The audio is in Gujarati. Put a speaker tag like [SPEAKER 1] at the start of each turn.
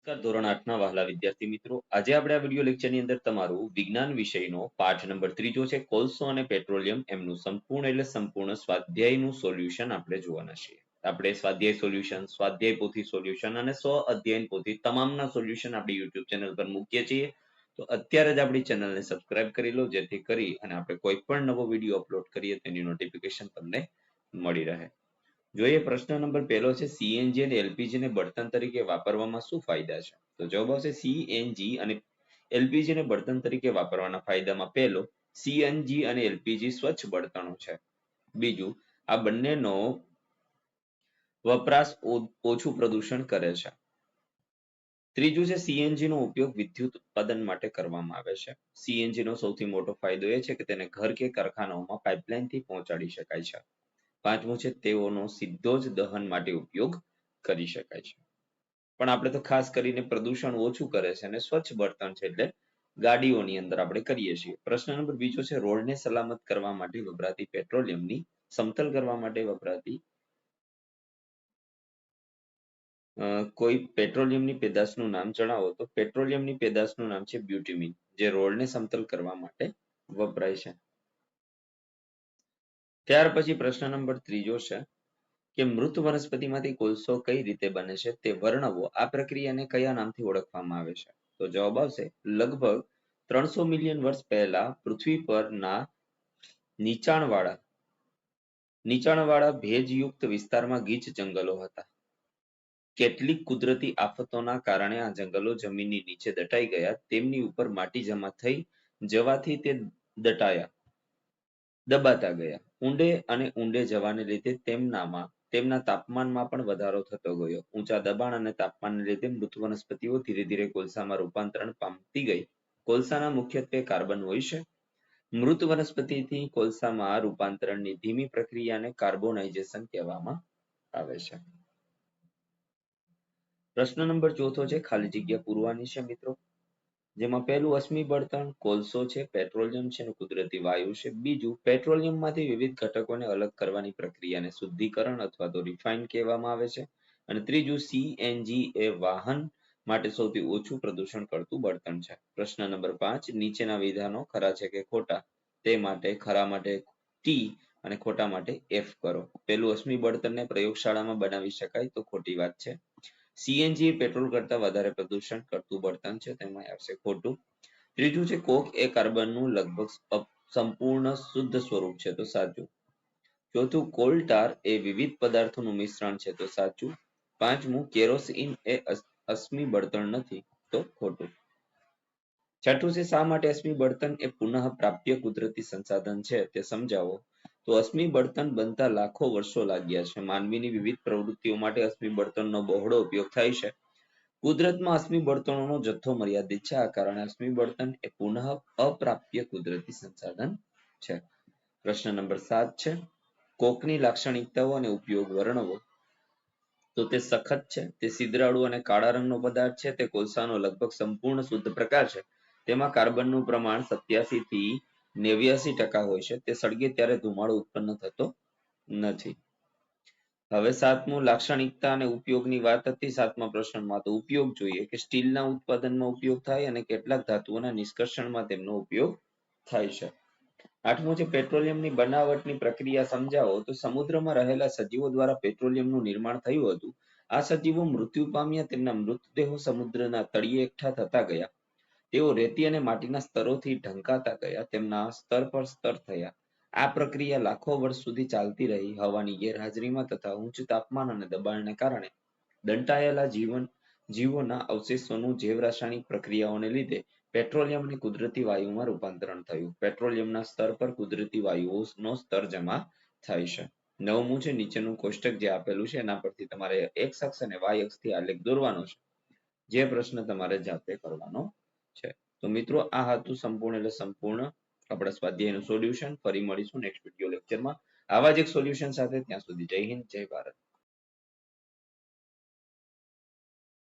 [SPEAKER 1] નમસ્કાર ધોરણ આઠના વહાલા વિદ્યાર્થી મિત્રો, આજે આપણે આ વીડિયો લેક્ચરની અંદર તમારું વિજ્ઞાન વિષયનો પાઠ નંબર ત્રીજો છે, કોલસો અને પેટ્રોલિયમ એમનું સંપૂર્ણ એટલે સંપૂર્ણ સ્વાધ્યાયનું સોલ્યુશન આપણે જોવાના છીએ. આપણે સ્વાધ્યાય સોલ્યુશન સ્વાધ્યાય પોથી સોલ્યુશન અને સો અધ્યયન પોથી તમામના સોલ્યુશન આપણી યુટ્યુબ ચેનલ પર મૂકીએ છીએ. તો અત્યારે જ આપણી ચેનલને સબસ્ક્રાઇબ કરી લો, જેથી કરી અને આપણે કોઈ પણ નવો વીડિયો અપલોડ કરીએ, તેની નોટિફિકેશન તમને મળી રહે. જોઈએ પ્રશ્ન નંબર પહેલો છે સીએનજી અને એલપીજી ને બળતણ તરીકે વાપરવામાં શું ફાયદા છે? તો જવાબ આવશે સીએનજી અને એલપીજી ને બળતણ તરીકે વાપરવાના ફાયદામાં પહેલો સીએનજી અને એલપીજી સ્વચ્છ બળતણો છે. બીજું, આ બંનેનો વપરાશ ઓછું પ્રદૂષણ કરે છે. ત્રીજું છે સીએનજી નો ઉપયોગ વિદ્યુત ઉત્પાદન માટે કરવામાં આવે છે. સીએનજી નો સૌથી મોટો ફાયદો એ છે કે તેને ઘર કે કારખાનાઓમાં પાઇપલાઇનથી પહોંચાડી શકાય છે. પાંચમું છે, તેઓનો સીધો જ દહન માટે ઉપયોગ કરી શકાય છે. પણ આપણે તો ખાસ કરીને પ્રદૂષણ ઓછું કરે છે અને સ્વચ્છ બળતણ છે એટલે ગાડીઓની અંદર આપણે કરીએ છીએ. પ્રશ્ન નંબર બીજો છે, રોડને સલામત કરવા માટે વપરાતી પેટ્રોલિયમની સમતલ કરવા માટે વપરાતી કોઈ પેટ્રોલિયમની પેદાશનું નામ જણાવો તો પેટ્રોલિયમની પેદાશનું નામ છે બ્યુટીમિન, જે રોડને સમતલ કરવા માટે વપરાય છે. ત્યાર પછી પ્રશ્ન નંબર ત્રીજો છે કે મૃત વનસ્પતિમાંથી કોલસો કઈ રીતે બને છે તે વર્ણવો. આ પ્રક્રિયાને કયા નામથી ઓળખવામાં આવે છે? તો જવાબ આવશે, લગભગ ત્રણસો મિલિયન વર્ષ પહેલા પૃથ્વી પરના નીચાણવાળા નીચાણવાળા ભેજયુક્ત વિસ્તારમાં ગીચ જંગલો હતા. કેટલીક કુદરતી આફતોના કારણે આ જંગલો જમીનની નીચે દટાઈ ગયા, તેમની ઉપર માટી જમા થઈ જવાથી તે દટાયા. દબાતા ગયા. ઊંડે અને ઊંડે જવાને લીધે તેમનામાં, તેમના તાપમાનમાં પણ વધારો થતો ગયો. ઊંચા દબાણ અને તાપમાનને લીધે મૃત વનસ્પતિઓ ધીરે ધીરે કોલસામાં રૂપાંતરણ પામતી ગઈ. કોલસાના મુખ્યત્વે કાર્બન હોય છે. મૃત વનસ્પતિથી કોલસામાં રૂપાંતરણની ધીમી પ્રક્રિયાને કાર્બોનાઇઝેશન કહેવામાં આવે છે. પ્રશ્ન નંબર ચોથો છે, ખાલી જગ્યા પૂરવાની છે મિત્રો. જેમાં પહેલું અશ્મિ બળતણ, કોલસો છે, પેટ્રોલિયમ છે અને કુદરતી વાયુ છે. બીજું પેટ્રોલિયમ વિવિધ ઘટકોને અલગ કરવાની પ્રક્રિયાને શુદ્ધિકરણ અથવા તો રિફાઇન કહેવામાં આવે છે. અને ત્રીજું સીએનજી એ વાહન માટે સૌથી ઓછું પ્રદૂષણ કરતું બળતણ છે. પ્રશ્ન નંબર પાંચ, નીચેના વિધાનો ખરા છે કે ખોટા? તે માટે ખરા માટે ટી અને ખોટા માટે એફ કરો. પેલું અશ્મિ બળતણને પ્રયોગશાળામાં બનાવી શકાય તો ખોટી વાત છે. સીએનજી પેટ્રોલ કરતા વધારે પ્રદૂષણ કરતું બળતણ છે, તેમાં આવશે ખોટું. ત્રીજું છે, કોક એ કાર્બનનું લગભગ સંપૂર્ણ શુદ્ધ સ્વરૂપ છે, તો સાચું. ચોથું, કોલટાર એ વિવિધ પદાર્થોનું મિશ્રણ છે, તો સાચું. પાંચમું, કેરોસીન એ અશ્મિ બળતણ નથી, તો ખોટું. છઠ્ઠું છે, શા માટે અશ્મિ બળતણ એ પુનઃ પ્રાપ્ય કુદરતી સંસાધન છે, તે સમજાવો. તો અશ્મિ બળતણ બનતા લાખો વર્ષો લાગ્યા છે. માનવીની વિવિધ પ્રવૃત્તિઓ માટે અશ્મિ બળતણનો બહોળો ઉપયોગ થાય છે. કુદરતમાં અશ્મિ બળતણોનો જથ્થો મર્યાદિત છે. આ કારણે અશ્મિ બળતણ એ પુનઃ અપ્રાપ્ય કુદરતી સંસાધન છે. પ્રશ્ન નંબર સાત છે. કોકની લાક્ષણિકતાઓ અને ઉપયોગ વર્ણવો. તો તે સખત છે. તે સિદ્રાળુ અને કાળા રંગનો પદાર્થ છે. તે કોલસાનો લગભગ સંપૂર્ણ શુદ્ધ પ્રકાર છે. તેમાં કાર્બનનું પ્રમાણ સત્યાસી થી નેવ્યાસી ટકા હોય છે. તે સળગે ત્યારે ધુમાડો ઉત્પન્ન થતો નથી. હવે સાતમું, લાક્ષણિકતા અને ઉપયોગની વાત હતી સાતમા પ્રશ્નમાં. તો ઉપયોગ જોઈએ કે સ્ટીલના ઉત્પાદનમાં ઉપયોગ થાય અને કેટલાક ધાતુઓના નિષ્કર્ષણમાં તેમનો ઉપયોગ થાય છે. આઠમું છે, પેટ્રોલિયમની બનાવટની પ્રક્રિયા સમજાવો. તો સમુદ્રમાં રહેલા સજીવો દ્વારા પેટ્રોલિયમનું નિર્માણ થયું હતું. આ સજીવો મૃત્યુ પામ્યા. તેમના મૃતદેહો સમુદ્રના તળિયે એકઠા થતા ગયા. તેઓ રેતી અને માટીના સ્તરોથી ઢંકાતા ગયા, તેમના સ્તર પર સ્તર થયા. આ પ્રક્રિયા લાખો વર્ષ સુધી ચાલતી રહી. હવાની ગેરહાજરીમાં તથા ઉચ્ચ તાપમાન અને દબાણને કારણે દંટાયેલા જીવન, જીવોના અવશેષોનું જૈવ રાસાયણિક પ્રક્રિયાઓને લીધે પેટ્રોલિયમ અને કુદરતી વાયુમાં રૂપાંતરણ થયું. પેટ્રોલિયમના સ્તર પર કુદરતી વાયુઓનો સ્તર જમા થાય છે. નવમું છે, નીચેનું કોષ્ટક જે આપેલું છે, એના પરથી તમારે એક્સ અક્ષ અને વાય અક્ષથી આલેખ દોરવાનો છે. જે પ્રશ્ન તમારે જાતે કરવાનો છે. તો મિત્રો, આ હતું સંપૂર્ણ એટલે સંપૂર્ણ આપણા સ્વાધ્યાયનું સોલ્યુશન ફરી મળીશું નેક્સ્ટ વીડિયો લેક્ચરમાં આવા જ એક સોલ્યુશન સાથે ત્યાં સુધી જય હિન્દ, જય ભારત.